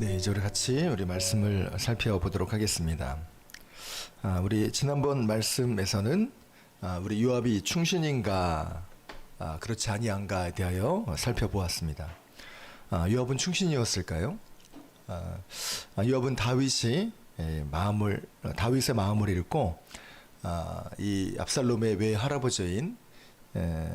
네, 이제 우리 같이 우리 말씀을 살펴보도록 하겠습니다. 아, 우리 지난번 말씀에서는 아, 우리 요압이 충신인가 아, 그렇지 아니한가에 대하여 살펴보았습니다. 아, 요압은 충신이었을까요? 아, 아, 요압은 다윗이 에, 마음을 다윗의 마음을 읽고 아, 이 압살롬의 외 할아버지인 에,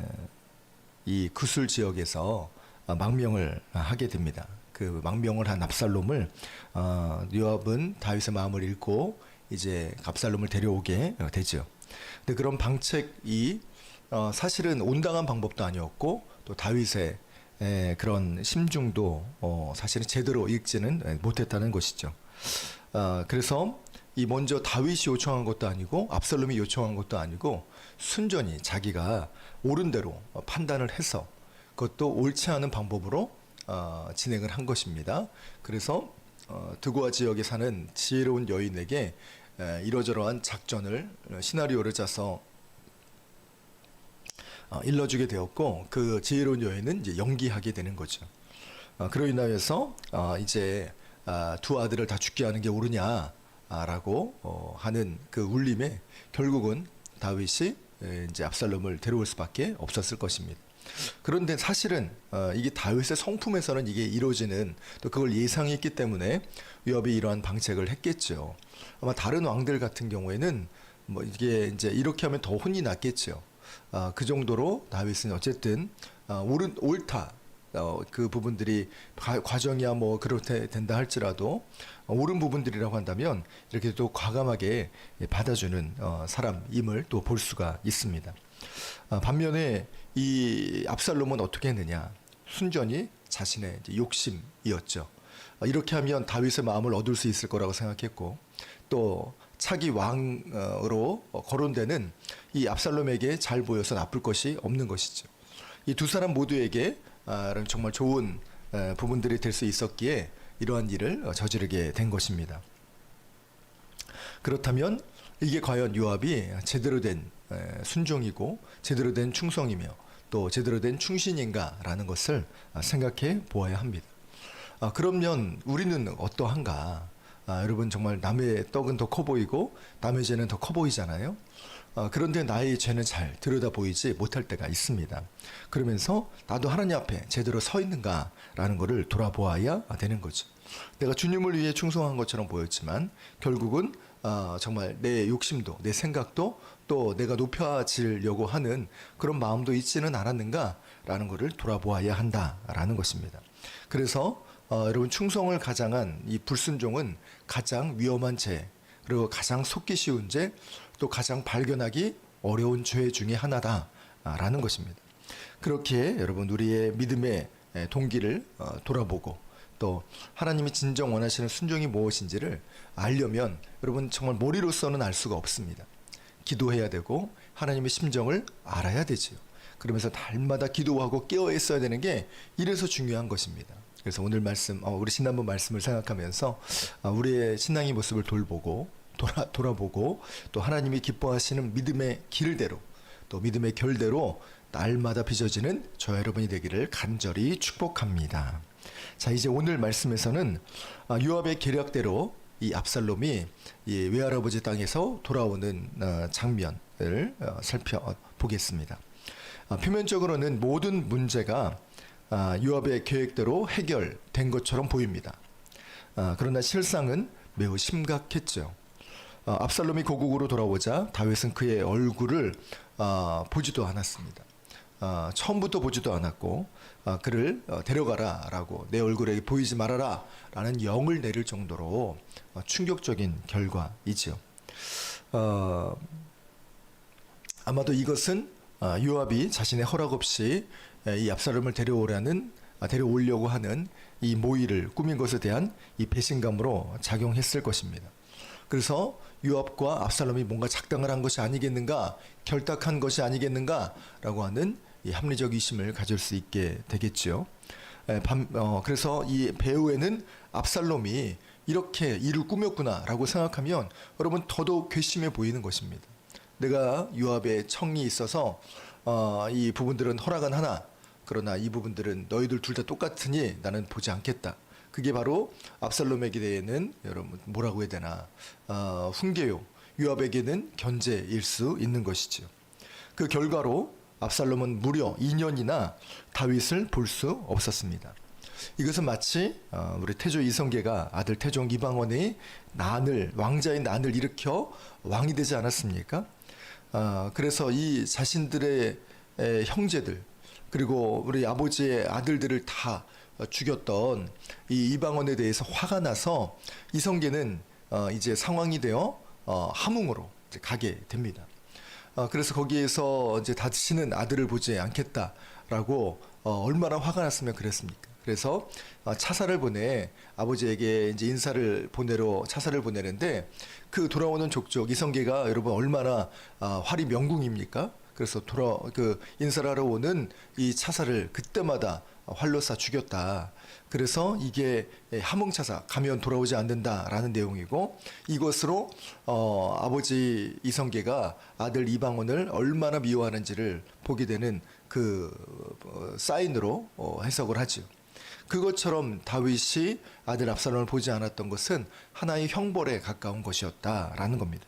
이 구술 지역에서 아, 망명을 하게 됩니다. 그 망명을 한 압살롬을 어, 요압은 다윗의 마음을 읽고 이제 압살롬을 데려오게 되죠. 근데 그런 방책이 어, 사실은 온당한 방법도 아니었고 또 다윗의 에, 그런 심중도 어, 사실은 제대로 읽지는 에, 못했다는 것이죠. 어, 그래서 이 먼저 다윗이 요청한 것도 아니고 압살롬이 요청한 것도 아니고 순전히 자기가 옳은 대로 어, 판단을 해서 그것도 옳지 않은 방법으로 어, 진행을 한 것입니다. 그래서 어, 드고아 지역에 사는 지혜로운 여인에게 에, 이러저러한 작전을 어, 시나리오를 짜서 어, 일러주게 되었고 그 지혜로운 여인은 이제 연기하게 되는 거죠. 어, 그로 인하여서 어, 이제 아, 두 아들을 다 죽게 하는 게 옳으냐라고 어, 하는 그 울림에 결국은 다윗이 에, 이제 압살롬을 데려올 수밖에 없었을 것입니다. 그런데 사실은 어, 이게 다윗의 성품에서는 이게 이루어지는 또 그걸 예상했기 때문에 요압이 이러한 방책을 했겠죠. 아마 다른 왕들 같은 경우에는 뭐 이게 이제 이렇게 하면 더 혼이 났겠죠. 아, 그 정도로 다윗은 어쨌든 아, 옳은 옳다. 어, 그 부분들이 과, 과정이야 뭐 그렇게 된다 할지라도 어, 옳은 부분들이라고 한다면 이렇게 또 과감하게 예, 받아주는 어, 사람임을 또 볼 수가 있습니다. 아, 반면에 이 압살롬은 어떻게 했느냐? 순전히 자신의 욕심이었죠. 아, 이렇게 하면 다윗의 마음을 얻을 수 있을 거라고 생각했고 또 차기 왕으로 거론되는 이 압살롬에게 잘 보여서 나쁠 것이 없는 것이죠. 이 두 사람 모두에게 아, 정말 좋은 에, 부분들이 될 수 있었기에 이러한 일을 어, 저지르게 된 것입니다. 그렇다면 이게 과연 요압이 제대로 된 에, 순종이고 제대로 된 충성이며 또 제대로 된 충신인가라는 것을 아, 생각해 보아야 합니다. 아, 그러면 우리는 어떠한가? 아, 여러분 정말 남의 떡은 더 커 보이고 남의 죄는 더 커 보이잖아요. 아, 그런데 나의 죄는 잘 들여다 보이지 못할 때가 있습니다. 그러면서 나도 하나님 앞에 제대로 서 있는가라는 것을 돌아보아야 되는 거죠. 내가 주님을 위해 충성한 것처럼 보였지만 결국은 아, 정말 내 욕심도 내 생각도 또 내가 높여지려고 하는 그런 마음도 있지는 않았는가라는 것을 돌아보아야 한다라는 것입니다. 그래서 어, 여러분 충성을 가장한 이 불순종은 가장 위험한 죄 그리고 가장 속기 쉬운 죄 또 가장 발견하기 어려운 죄 중에 하나다라는 것입니다. 그렇게 여러분 우리의 믿음의 에, 동기를 어, 돌아보고 또 하나님이 진정 원하시는 순종이 무엇인지를 알려면 여러분 정말 머리로서는 알 수가 없습니다. 기도해야 되고 하나님의 심정을 알아야 되지요. 그러면서 날마다 기도하고 깨어 있어야 되는 게 이래서 중요한 것입니다. 그래서 오늘 말씀, 어, 우리 지난번 말씀을 생각하면서 어, 우리의 신앙의 모습을 돌보고 돌아 돌아보고 또 하나님이 기뻐하시는 믿음의 길대로 또 믿음의 결대로 날마다 빚어지는 저 여러분이 되기를 간절히 축복합니다. 자 이제 오늘 말씀에서는 아, 요압의 계략대로 이 압살롬이 이 외할아버지 땅에서 돌아오는 어, 장면을 어, 살펴보겠습니다. 아, 표면적으로는 모든 문제가 아, 요압의 계획대로 해결된 것처럼 보입니다. 아, 그러나 실상은 매우 심각했죠. 어, 압살롬이 고국으로 돌아오자 다윗은 그의 얼굴을 어, 보지도 않았습니다. 어, 처음부터 보지도 않았고 어, 그를 어, 데려가라라고 내 얼굴에 보이지 말아라라는 영을 내릴 정도로 어, 충격적인 결과이지요. 어, 아마도 이것은 어, 요압이 자신의 허락 없이 에, 이 압살롬을 데려오라는 아, 데려오려고 하는 이 모의를 꾸민 것에 대한 이 배신감으로 작용했을 것입니다. 그래서 요압과 압살롬이 뭔가 작당을 한 것이 아니겠는가, 결탁한 것이 아니겠는가라고 하는 이 합리적 의심을 가질 수 있게 되겠지요. 어, 그래서 이 배후에는 압살롬이 이렇게 일을 꾸몄구나라고 생각하면 여러분 더더욱 괘씸해 보이는 것입니다. 내가 요압의 청이 있어서 어, 이 부분들은 허락은 하나 그러나 이 부분들은 너희들 둘 다 똑같으니 나는 보지 않겠다. 그게 바로 압살롬에게 대해는 여러분 뭐라고 해야 되나 어, 훈계요 요압에게는 견제일 수 있는 것이죠. 그 결과로 압살롬은 무려 2년이나 다윗을 볼 수 없었습니다. 이것은 마치 어, 우리 태조 이성계가 아들 태종 이방원의 난을 왕자의 난을 일으켜 왕이 되지 않았습니까? 어, 그래서 이 자신들의 에, 형제들 그리고 우리 아버지의 아들들을 다 어, 죽였던 이 이방원에 대해서 화가 나서 이성계는 어, 이제 상황이 되어 어, 함흥으로 가게 됩니다. 어, 그래서 거기에서 이제 다시는 아들을 보지 않겠다라고 어, 얼마나 화가 났으면 그랬습니까? 그래서 어, 차사를 보내 아버지에게 이제 인사를 보내러 차사를 보내는데 그 돌아오는 족족 이성계가 여러분 얼마나 아, 활이 명궁입니까? 그래서 돌아 그 인사를 하러 오는 이 차사를 그때마다 활로 쏴 죽였다. 그래서 이게 함흥차사 가면 돌아오지 않는다라는 내용이고 이것으로 어, 아버지 이성계가 아들 이방원을 얼마나 미워하는지를 보게 되는 그 어, 사인으로 어, 해석을 하죠. 그것처럼 다윗이 아들 압살롬을 보지 않았던 것은 하나의 형벌에 가까운 것이었다라는 겁니다.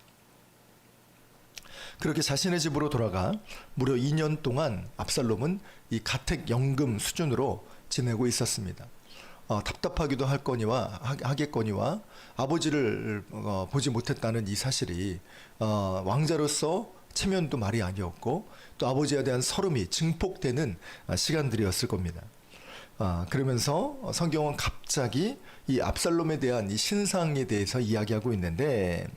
그렇게 자신의 집으로 돌아가 무려 2년 동안 압살롬은 이 가택 연금 수준으로 지내고 있었습니다. 어, 답답하기도 할 거니와 하- 하겠거니와 아버지를 어, 보지 못했다는 이 사실이 어, 왕자로서 체면도 말이 아니었고 또 아버지에 대한 서름이 증폭되는 아, 시간들이었을 겁니다. 아, 그러면서 성경은 갑자기 이 압살롬에 대한 이 신상에 대해서 이야기하고 있는데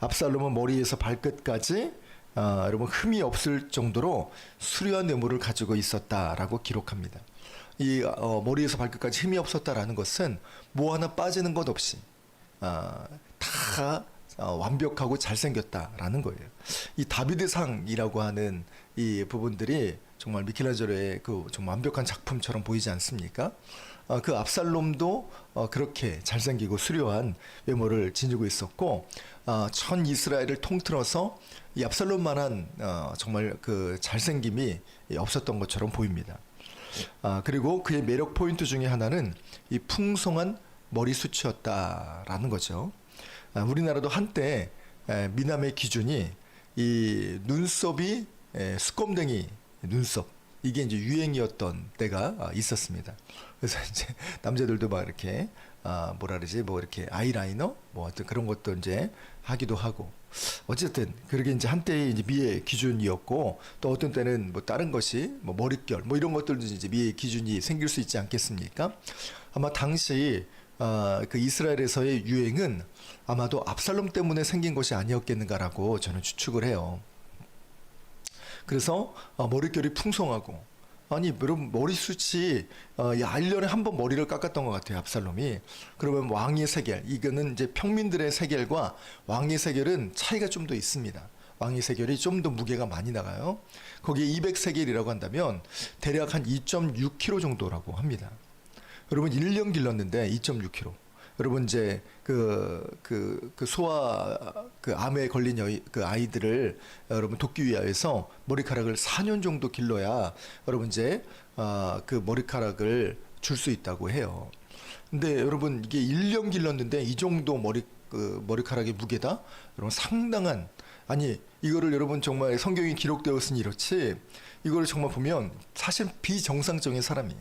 압살롬은 머리에서 발끝까지 아, 여러분 흠이 없을 정도로 수려한 외모를 가지고 있었다라고 기록합니다. 이 어, 머리에서 발끝까지 흠이 없었다라는 것은 뭐 하나 빠지는 것 없이 아, 다 어, 완벽하고 잘생겼다라는 거예요. 이 다비드상이라고 하는 이 부분들이 정말 미켈란젤로의 그 좀 완벽한 작품처럼 보이지 않습니까? 어, 그 압살롬도 어, 그렇게 잘생기고 수려한 외모를 지니고 있었고 어, 전 이스라엘을 통틀어서 이 압살롬만한 어, 정말 그 잘생김이 없었던 것처럼 보입니다. 아, 그리고 그의 매력 포인트 중에 하나는 이 풍성한 머리숱이었다라는 거죠. 아, 우리나라도 한때 에, 미남의 기준이 이 눈썹이 에, 수검댕이 눈썹 이게 이제 유행이었던 때가 아, 있었습니다. 그래서 이제 남자들도 막 이렇게 아, 뭐라 그러지 뭐 이렇게 아이라이너 뭐 어떤 그런 것도 이제 하기도 하고 어쨌든 그렇게 이제 한때의 이제 미의 기준이었고 또 어떤 때는 뭐 다른 것이 뭐 머릿결 뭐 이런 것들도 이제 미의 기준이 생길 수 있지 않겠습니까? 아마 당시 아, 그 이스라엘에서의 유행은 아마도 압살롬 때문에 생긴 것이 아니었겠는가라고 저는 추측을 해요. 그래서 어, 머릿결이 풍성하고 아니 여러분 머리숱이 어, 야 1년에 한 번 머리를 깎았던 것 같아요 압살롬이. 그러면 왕의 세겔 이거는 이제 평민들의 세겔과 왕의 세겔은 차이가 좀 더 있습니다. 왕의 세겔이 좀 더 무게가 많이 나가요. 거기에 200세겔이라고 한다면 대략 한 2.6kg 정도라고 합니다. 여러분 1년 길렀는데 2.6kg. 여러분 이제 그그 그 소아 그 암에 걸린 여, 그 아이들을 여러분 돕기 위하여서 머리카락을 4년 정도 길러야 여러분 이제 아그 머리카락을 줄 수 있다고 해요. 근데 여러분 이게 1년 길렀는데 이 정도 머리 그 머리카락의 무게다. 여러분 상당한 아니 이거를 여러분 정말 성경이 기록되었으니 이렇지 이거를 정말 보면 사실 비정상적인 사람이에요.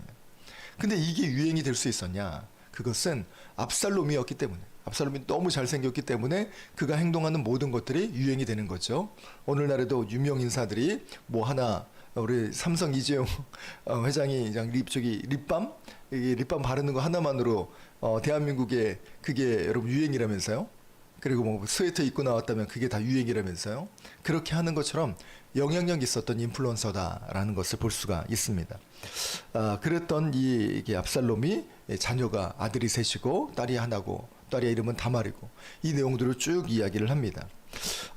근데 이게 유행이 될 수 있었냐? 그것은 압살롬이었기 때문에 압살롬이 너무 잘생겼기 때문에 그가 행동하는 모든 것들이 유행이 되는 거죠. 오늘날에도 유명 인사들이 뭐 하나 우리 삼성 이재용 어, 회장이 그냥 립 저기 립밤 이 립밤 바르는 거 하나만으로 어, 대한민국에 그게 여러분 유행이라면서요. 그리고 뭐 스웨터 입고 나왔다면 그게 다 유행이라면서요. 그렇게 하는 것처럼 영향력 있었던 인플루언서다라는 것을 볼 수가 있습니다. 아, 그랬던 이 압살롬이 자녀가 아들이 셋이고 딸이 하나고 딸의 이름은 다말이고 이 내용들을 쭉 이야기를 합니다.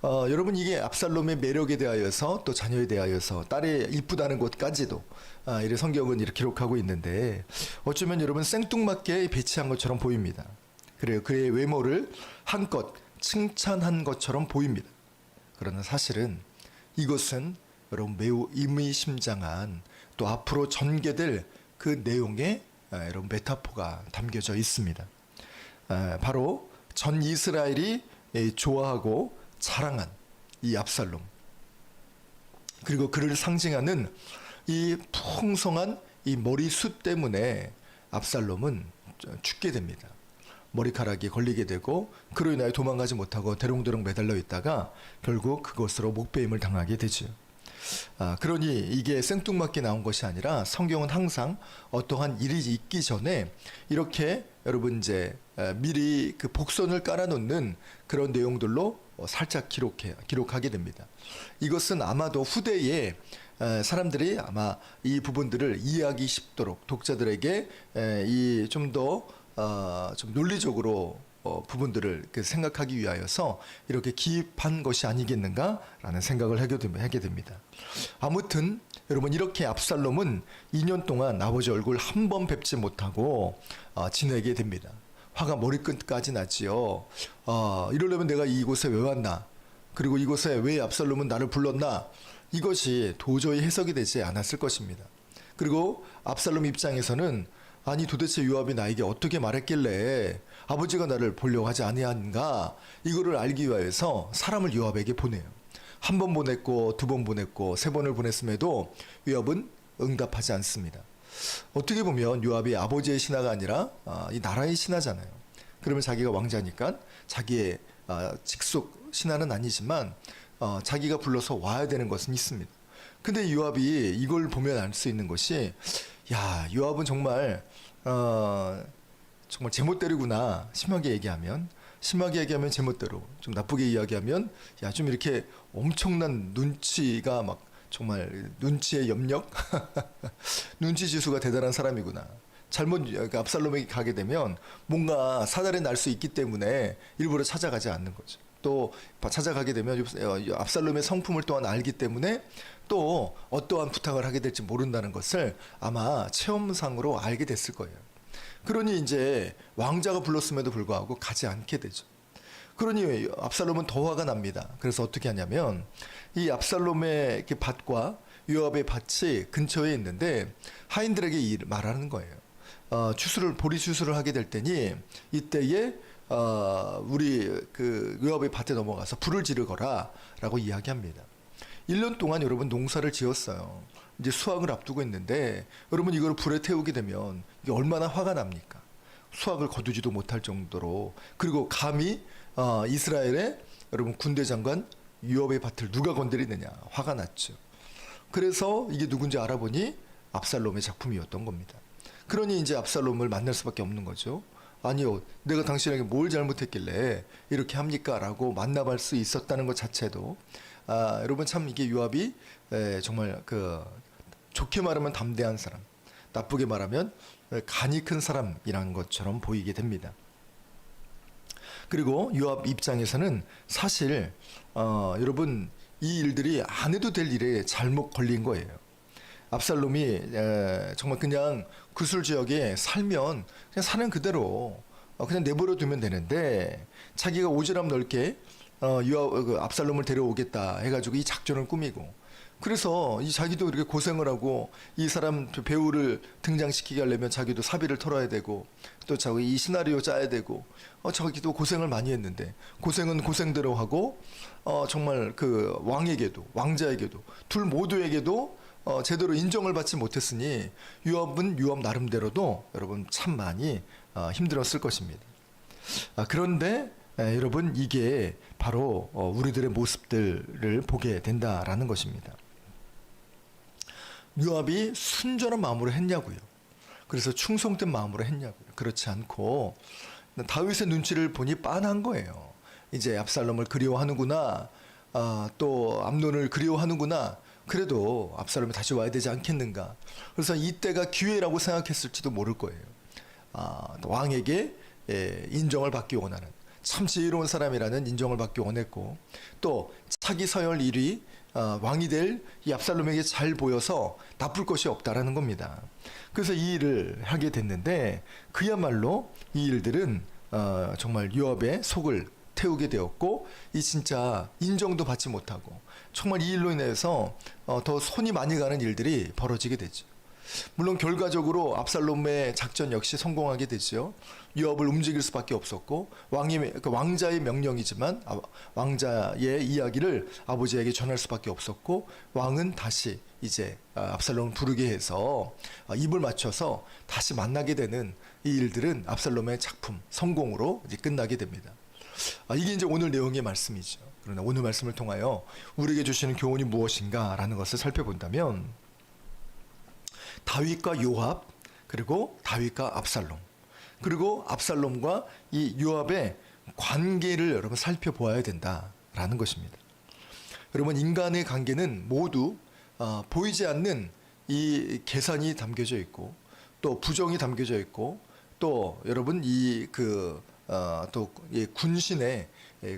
어, 여러분 이게 압살롬의 매력에 대하여서 또 자녀에 대하여서 딸의 이쁘다는 것까지도 아, 이래 성경은 이렇게 기록하고 있는데 어쩌면 여러분 생뚱맞게 배치한 것처럼 보입니다. 그래요. 그의 외모를 한껏 칭찬한 것처럼 보입니다. 그러나 사실은 이것은 여러분 매우 의미심장한 또 앞으로 전개될 그 내용의 에, 여러분 메타포가 담겨져 있습니다. 에, 바로 전 이스라엘이 에, 좋아하고 자랑한 이 압살롬 그리고 그를 상징하는 이 풍성한 이 머리숱 때문에 압살롬은 죽게 됩니다. 머리카락이 걸리게 되고 그로 인하여 도망가지 못하고 대롱대롱 매달려 있다가 결국 그것으로 목배임을 당하게 되죠. 아, 그러니 이게 생뚱맞게 나온 것이 아니라 성경은 항상 어떠한 일이 있기 전에 이렇게 여러분 이제 에, 미리 그 복선을 깔아놓는 그런 내용들로 어, 살짝 기록해 기록하게 됩니다. 이것은 아마도 후대에 에, 사람들이 아마 이 부분들을 이해하기 쉽도록 독자들에게 이 좀더 어, 좀 논리적으로 어, 부분들을 그 생각하기 위하여서 이렇게 기입한 것이 아니겠는가라는 생각을 하게 됩- 하게 됩니다. 아무튼 여러분 이렇게 압살롬은 2년 동안 아버지 얼굴 한 번 뵙지 못하고 어, 지내게 됩니다. 화가 머리끝까지 나지요. 어, 이러려면 내가 이곳에 왜 왔나? 그리고 이곳에 왜 압살롬은 나를 불렀나? 이것이 도저히 해석이 되지 않았을 것입니다. 그리고 압살롬 입장에서는 아니 도대체 요압이 나에게 어떻게 말했길래 아버지가 나를 보려고 하지 아니한가 이거를 알기 위해서 사람을 요압에게 보내요. 한 번 보냈고 두 번 보냈고 세 번을 보냈음에도 요압은 응답하지 않습니다. 어떻게 보면 요압이 아버지의 신하가 아니라 아, 이 나라의 신하잖아요. 그러면 자기가 왕자니까 자기의 아, 직속 신하는 아니지만 어, 자기가 불러서 와야 되는 것은 있습니다. 근데 요압이 이걸 보면 알 수 있는 것이 야 요압은 정말 어, 정말 제멋대로구나. 심하게 얘기하면 심하게 얘기하면 제멋대로 좀 나쁘게 이야기하면 야 좀 이렇게 엄청난 눈치가 막 정말 눈치의 염력? 눈치 지수가 대단한 사람이구나. 잘못 그러니까 압살롬에게 가게 되면 뭔가 사달이 날 수 있기 때문에 일부러 찾아가지 않는 거죠. 또 찾아가게 되면 어, 압살롬의 성품을 또한 알기 때문에 또 어떠한 부탁을 하게 될지 모른다는 것을 아마 체험상으로 알게 됐을 거예요. 그러니 이제 왕자가 불렀음에도 불구하고 가지 않게 되죠. 그러니 압살롬은 더 화가 납니다. 그래서 어떻게 하냐면 이 압살롬의 이렇게 밭과 요압의 밭이 근처에 있는데 하인들에게 이 말하는 거예요. 어, 추수를 보리 추수를 하게 될 때니 이때에 어, 우리 그 요압의 밭에 넘어가서 불을 지르거라라고 이야기합니다. 1년 동안 여러분 농사를 지었어요. 이제 수확을 앞두고 있는데 여러분 이걸 불에 태우게 되면 이게 얼마나 화가 납니까? 수확을 거두지도 못할 정도로 그리고 감히 어, 이스라엘의 여러분 군대 장관 유업의 밭을 누가 건드리느냐 화가 났죠. 그래서 이게 누군지 알아보니 압살롬의 작품이었던 겁니다. 그러니 이제 압살롬을 만날 수밖에 없는 거죠. 아니요, 내가 당신에게 뭘 잘못했길래 이렇게 합니까?라고 만나볼 수 있었다는 것 자체도 아, 여러분 참 이게 요압이 에, 정말 그 좋게 말하면 담대한 사람, 나쁘게 말하면 간이 큰 사람이라는 것처럼 보이게 됩니다. 그리고 요압 입장에서는 사실 어, 여러분 이 일들이 안 해도 될 일에 잘못 걸린 거예요. 압살롬이 에, 정말 그냥 구술 지역에 살면 그냥 사는 그대로 어, 그냥 내버려 두면 되는데 자기가 오지랖 넓게 어, 요압, 그 압살롬을 데려오겠다 해가지고 이 작전을 꾸미고 그래서 이 자기도 이렇게 고생을 하고 이 사람 배우를 등장시키게 하려면 자기도 사비를 털어야 되고 또 자기 이 시나리오 짜야 되고 어 자기도 고생을 많이 했는데 고생은 고생대로 하고 어 정말 그 왕에게도 왕자에게도 둘 모두에게도 어 제대로 인정을 받지 못했으니 유압은 유압 나름대로도 여러분 참 많이 어 힘들었을 것입니다. 아, 그런데 에, 여러분 이게 바로 어, 우리들의 모습들을 보게 된다라는 것입니다. 요압이 순전한 마음으로 했냐고요. 그래서 충성된 마음으로 했냐고요. 그렇지 않고 다윗의 눈치를 보니 빤한 거예요. 이제 압살롬을 그리워하는구나. 아, 또 암론을 그리워하는구나. 그래도 압살롬이 다시 와야 되지 않겠는가. 그래서 이때가 기회라고 생각했을지도 모를 거예요. 아, 왕에게 예, 인정을 받기 원하는 참 지혜로운 사람이라는 인정을 받기 원했고 또 차기 서열 1위 어, 왕이 될 이 압살롬에게 잘 보여서 나쁠 것이 없다라는 겁니다. 그래서 이 일을 하게 됐는데 그야말로 이 일들은 어, 정말 유압의 속을 태우게 되었고 이 진짜 인정도 받지 못하고 정말 이 일로 인해서 어, 더 손이 많이 가는 일들이 벌어지게 되죠. 물론 결과적으로 압살롬의 작전 역시 성공하게 되죠. 요압을 움직일 수밖에 없었고 왕이 그 왕자의 명령이지만 아, 왕자의 이야기를 아버지에게 전할 수밖에 없었고 왕은 다시 이제 아, 압살롬을 부르게 해서 아, 입을 맞춰서 다시 만나게 되는 이 일들은 압살롬의 작품 성공으로 이제 끝나게 됩니다. 아, 이게 이제 오늘 내용의 말씀이죠. 그러나 오늘 말씀을 통하여 우리에게 주시는 교훈이 무엇인가라는 것을 살펴본다면 다윗과 요압 그리고 다윗과 압살롬 그리고 압살롬과 이 요압의 관계를 여러분 살펴보아야 된다라는 것입니다. 여러분 인간의 관계는 모두 어, 보이지 않는 이 계산이 담겨져 있고 또 부정이 담겨져 있고 또 여러분 이그또 군신의 예,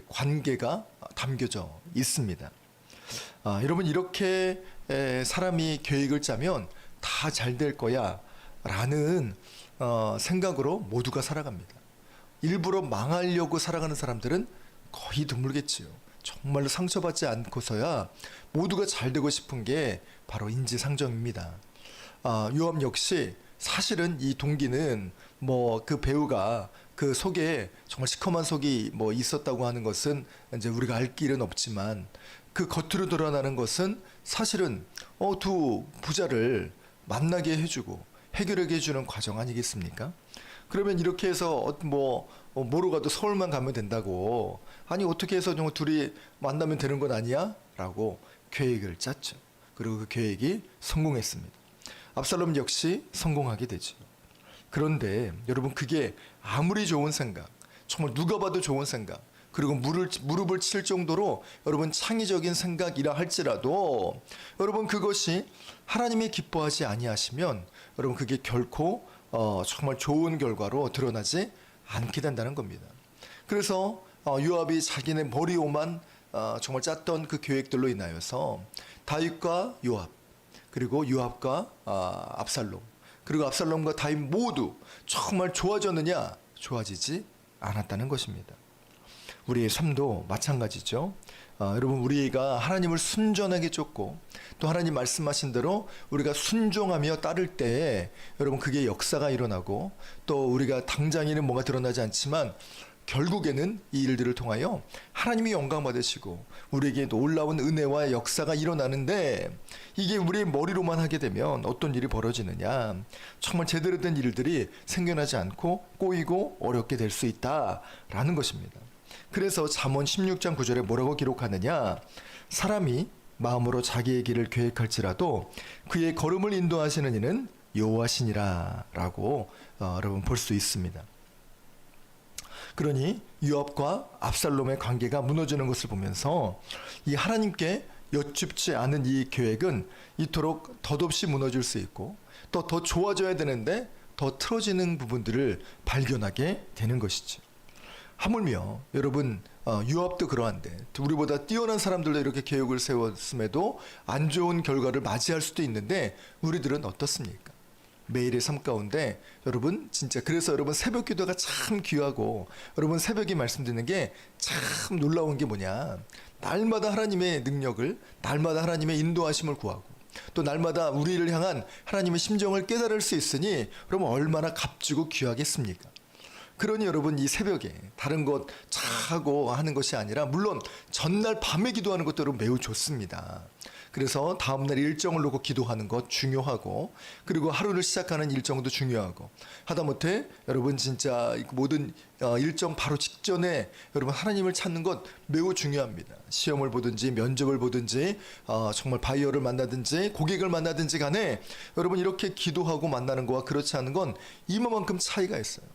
관계가 담겨져 있습니다. 아, 여러분 이렇게 에, 사람이 계획을 짜면 다 잘 될 거야 라는 어, 생각으로 모두가 살아갑니다. 일부러 망하려고 살아가는 사람들은 거의 드물겠지요. 정말로 상처받지 않고서야 모두가 잘 되고 싶은 게 바로 인지상정입니다. 아, 요압 역시 사실은 이 동기는 뭐 그 배우가 그 속에 정말 시커먼 속이 뭐 있었다고 하는 것은 이제 우리가 알 길은 없지만 그 겉으로 드러나는 것은 사실은 어, 두 부자를 만나게 해주고 해결하게 해주는 과정 아니겠습니까? 그러면 이렇게 해서 어, 뭐 어, 뭐로 가도 서울만 가면 된다고 아니 어떻게 해서 좀 둘이 만나면 되는 건 아니야? 라고 계획을 짰죠. 그리고 그 계획이 성공했습니다. 압살롬 역시 성공하게 되죠. 그런데 여러분 그게 아무리 좋은 생각, 정말 누가 봐도 좋은 생각, 그리고 무를, 무릎을 칠 정도로 여러분 창의적인 생각이라 할지라도 여러분 그것이 하나님이 기뻐하지 아니하시면 여러분 그게 결코 어, 정말 좋은 결과로 드러나지 않게 된다는 겁니다. 그래서 어, 요압이 자기네 머리오만 어, 정말 짰던 그 계획들로 인하여서 다윗과 요압 그리고 요압과 아, 압살롬 그리고 압살롬과 다윗 모두 정말 좋아졌느냐 좋아지지 않았다는 것입니다. 우리의 삶도 마찬가지죠. 아, 여러분 우리가 하나님을 순전하게 쫓고 또 하나님 말씀하신 대로 우리가 순종하며 따를 때 여러분 그게 역사가 일어나고 또 우리가 당장에는 뭐가 드러나지 않지만 결국에는 이 일들을 통하여 하나님이 영광 받으시고 우리에게 놀라운 은혜와 역사가 일어나는데 이게 우리의 머리로만 하게 되면 어떤 일이 벌어지느냐 정말 제대로 된 일들이 생겨나지 않고 꼬이고 어렵게 될 수 있다라는 것입니다. 그래서 잠언 16장 9절에 뭐라고 기록하느냐 사람이 마음으로 자기의 길을 계획할지라도 그의 걸음을 인도하시는 이는 여호와시니라라고 어, 여러분 볼 수 있습니다. 그러니 유압과 압살롬의 관계가 무너지는 것을 보면서 이 하나님께 여쭙지 않은 이 계획은 이토록 덧없이 무너질 수 있고 또 더 좋아져야 되는데 더 틀어지는 부분들을 발견하게 되는 것이죠. 하물며 여러분 어, 유압도 그러한데 우리보다 뛰어난 사람들도 이렇게 계획을 세웠음에도 안 좋은 결과를 맞이할 수도 있는데 우리들은 어떻습니까? 매일의 삶 가운데 여러분 진짜 그래서 여러분 새벽 기도가 참 귀하고 여러분 새벽에 말씀 듣는 게 참 놀라운 게 뭐냐 날마다 하나님의 능력을 날마다 하나님의 인도하심을 구하고 또 날마다 우리를 향한 하나님의 심정을 깨달을 수 있으니 여러분 얼마나 값지고 귀하겠습니까? 그러니 여러분 이 새벽에 다른 것 차고 하는 것이 아니라 물론 전날 밤에 기도하는 것도 여러분 매우 좋습니다. 그래서 다음날 일정을 놓고 기도하는 것 중요하고 그리고 하루를 시작하는 일정도 중요하고 하다못해 여러분 진짜 모든 어, 일정 바로 직전에 여러분 하나님을 찾는 것 매우 중요합니다. 시험을 보든지 면접을 보든지 어, 정말 바이어를 만나든지 고객을 만나든지 간에 여러분 이렇게 기도하고 만나는 거와 그렇지 않은 건 이만큼 차이가 있어요.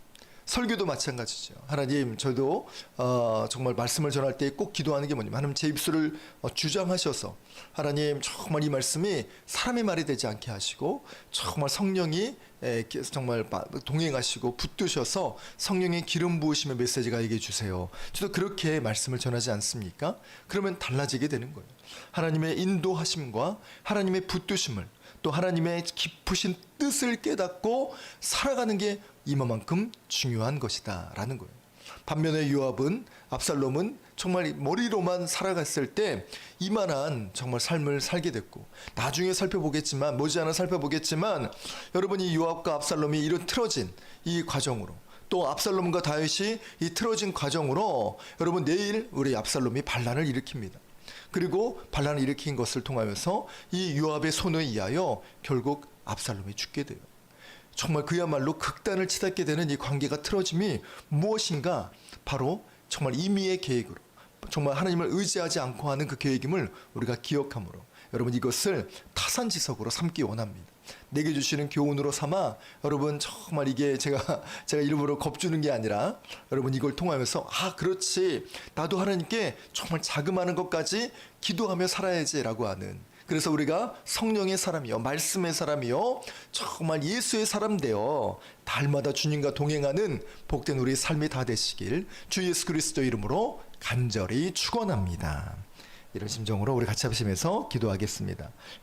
설교도 마찬가지죠. 하나님, 저도 어, 정말 말씀을 전할 때 꼭 기도하는 게 뭐냐면 하나님 제 입술을 어, 주장하셔서 하나님 정말 이 말씀이 사람의 말이 되지 않게 하시고 정말 성령이 에, 정말 동행하시고 붙드셔서 성령의 기름 부으심의 메시지가 에게 주세요. 저도 그렇게 말씀을 전하지 않습니까? 그러면 달라지게 되는 거예요. 하나님의 인도하심과 하나님의 붙드심을 또 하나님의 깊으신 뜻을 깨닫고 살아가는 게 이만큼 중요한 것이다라는 거예요. 반면에 요압은 압살롬은 정말 머리로만 살아갔을 때 이만한 정말 삶을 살게 됐고 나중에 살펴보겠지만 머지않아 살펴보겠지만 여러분이 요압과 압살롬이 이런 틀어진 이 과정으로 또 압살롬과 다윗이 이 틀어진 과정으로 여러분 내일 우리 압살롬이 반란을 일으킵니다. 그리고 반란을 일으킨 것을 통하여서 이 요압의 손에 의하여 결국 압살롬이 죽게 돼요. 정말 그야말로 극단을 치닫게 되는 이 관계가 틀어짐이 무엇인가 바로 정말 임의의 계획으로 정말 하나님을 의지하지 않고 하는 그 계획임을 우리가 기억함으로 여러분 이것을 타산지석으로 삼기 원합니다. 내게 주시는 교훈으로 삼아 여러분 정말 이게 제가 제가 일부러 겁주는 게 아니라 여러분 이걸 통하면서 아 그렇지 나도 하나님께 정말 자금하는 것까지 기도하며 살아야지라고 하는 그래서 우리가 성령의 사람이요 말씀의 사람이요 정말 예수의 사람 되어 달마다 주님과 동행하는 복된 우리 삶이 다 되시길 주 예수 그리스도 이름으로 간절히 축원합니다. 이런 심정으로 우리 같이 합심해서 기도하겠습니다.